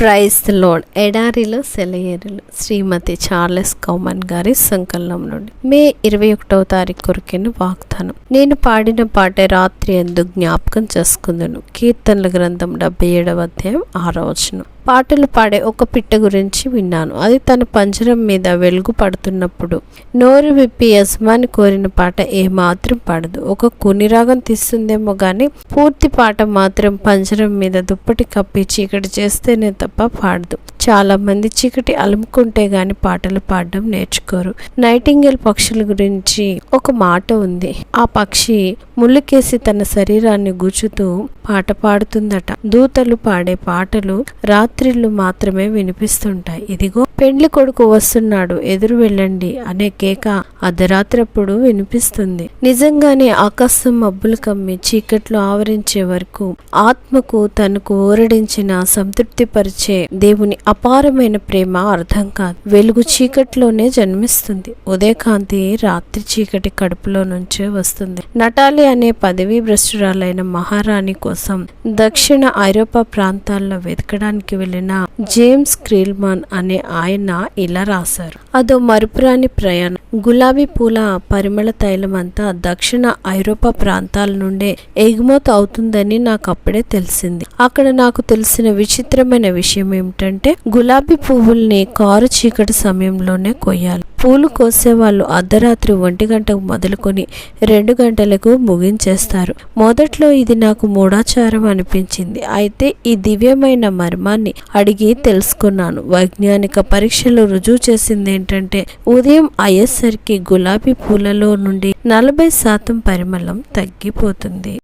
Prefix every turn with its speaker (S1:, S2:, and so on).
S1: Praise load ఎడారిలో సెలయేరులు శ్రీమతి Charles కౌమన్ గారి సంకలనం నుండి. మే ఇరవై ఒకటవ తారీఖు కొరికిన వాగ్దానం. నేను పాడిన పాట రాత్రి ఎందు జ్ఞాపకం చేసుకుందును. కీర్తనల గ్రంథం డెబ్బై ఏడవ అధ్యాయం ఆరో వచనం. పాటలు పాడే ఒక పిట్ట గురించి విన్నాను. అది తన పంజరం మీద వెలుగు పడుతున్నప్పుడు. నోరు విప్పి యజమాని కోరిన పాట ఏమాత్రం పాడదు. ఒక కునిరాగం తీస్తుందేమో గాని పూర్తి పాట మాత్రం పంజరం మీద దుప్పటి కప్పి చీకటి చేస్తేనే తప్ప పాడదు. చాలా మంది చీకటి అలుముకుంటే గాని పాటలు పాడడం నేర్చుకోరు. నైటింగేల్ పక్షుల గురించి ఒక మాట ఉంది. ఆ పక్షి ముళ్ళుకేసి తన శరీరాన్ని గుచ్చుతూ పాట పాడుతుందట. దూతలు పాడే పాటలు రాత్రిళ్ళు మాత్రమే వినిపిస్తుంటాయి. ఇదిగో పెండ్లి కొడుకు వస్తున్నాడు ఎదురు వెళ్ళండి అనే కేక అర్ధరాత్రప్పుడు వినిపిస్తుంది. నిజంగానే ఆకాశం మబ్బులు కమ్మి చీకట్లు ఆవరించే వరకు ఆత్మకు తనకు ఊరడించిన సంతృప్తిపరిచే దేవుని అపారమైన ప్రేమ అర్థం కాదు. వెలుగు చీకట్లోనే జన్మిస్తుంది. ఉదయకాంతి రాత్రి చీకటి కడుపులో నుంచే వస్తుంది. నటాలి అనే పదవీ భ్రష్టురాలైన మహారాణి కోసం దక్షిణ ఐరోపా ప్రాంతాల్లో వెతకడానికి వెళ్ళిన జేమ్స్ క్రీల్మాన్ అనే ఆయన ఇలా రాశారు. అదో మరుపురాని ప్రయాణం. గులాబీ పూల పరిమళ తైలం అంతా దక్షిణ ఐరోపా ప్రాంతాల నుండే ఎగుమతి అవుతుందని నాకు అప్పుడే తెలిసింది. అక్కడ నాకు తెలిసిన విచిత్రమైన విషయం ఏమిటంటే గులాబీ పువ్వుల్ని కారు చీకటి సమయంలోనే కొయ్యాలి. పూలు కోసే వాళ్ళు అర్ధరాత్రి ఒంటి గంటకు మొదలుకొని రెండు గంటలకు ముగించేస్తారు. మొదట్లో ఇది నాకు మూఢాచారం అనిపించింది. అయితే ఈ దివ్యమైన మర్మాన్ని అడిగి తెలుసుకున్నాను. వైజ్ఞానిక పరీక్షలు రుజువు చేసింది ఏంటంటే ఉదయం అయ్యేసరికి గులాబీ పూలలో నుండి నలభై శాతం పరిమళం తగ్గిపోతుంది.